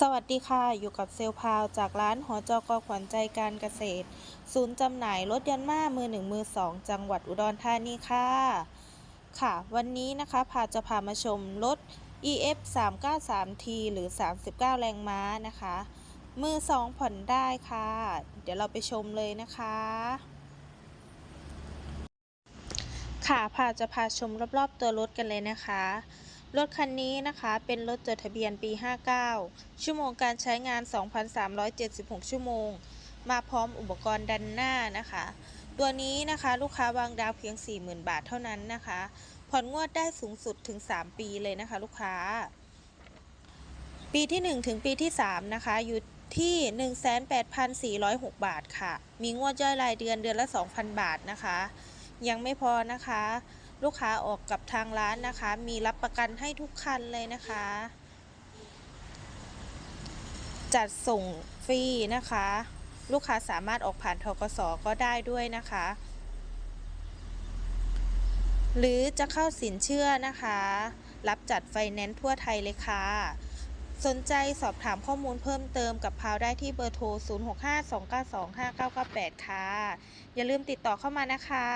สวัสดีค่ะ อยู่กับเซลพาว จากร้านหอจกขวัญใจการเกษตร ศูนย์จำหน่ายรถยนต์มามือหนึ่งมือสองจังหวัดอุดรธานีค่ะ ค่ะ วันนี้นะคะพาจะพามาชมรถ EF 393T หรือ 39 แรงม้านะคะ มือสองผ่อนได้ค่ะ เดี๋ยวเราไปชมเลยนะคะ ค่ะพาจะพาชมรอบๆตัวรถกันเลยนะคะ รถคันนี้นะคะเป็นรถจดทะเบียนปี 59 ชั่วโมงการใช้งาน 2,376 ชั่วโมง มาพร้อมอุปกรณ์ดันหน้านะคะ ตัวนี้นะคะลูกค้าวางดาวเพียง 40,000 บาทเท่านั้นนะคะ ผ่อนงวดได้สูงสุดถึง 3 ปีเลยนะคะ ลูกค้า ปีที่ 1 ถึงปีที่ 3 นะคะอยู่ที่ 18,406 บาทค่ะ มีงวดย่อยรายเดือนเดือนละ 2,000 บาทนะคะ ยังไม่พอนะคะ ลูกค้าออกกับทางร้านนะคะ มีรับประกันให้ทุกคันเลยนะคะ จัดส่งฟรีนะคะ ลูกค้าสามารถออกผ่านทกสก็ได้ด้วยนะคะ หรือจะเข้าสินเชื่อนะคะ รับจัดไฟแนนซ์ทั่วไทยเลยค่ะ สนใจสอบถามข้อมูลเพิ่มเติมกับพาวได้ที่เบอร์โทร 0652925998 ค่ะ อย่าลืมติดต่อเข้ามานะคะ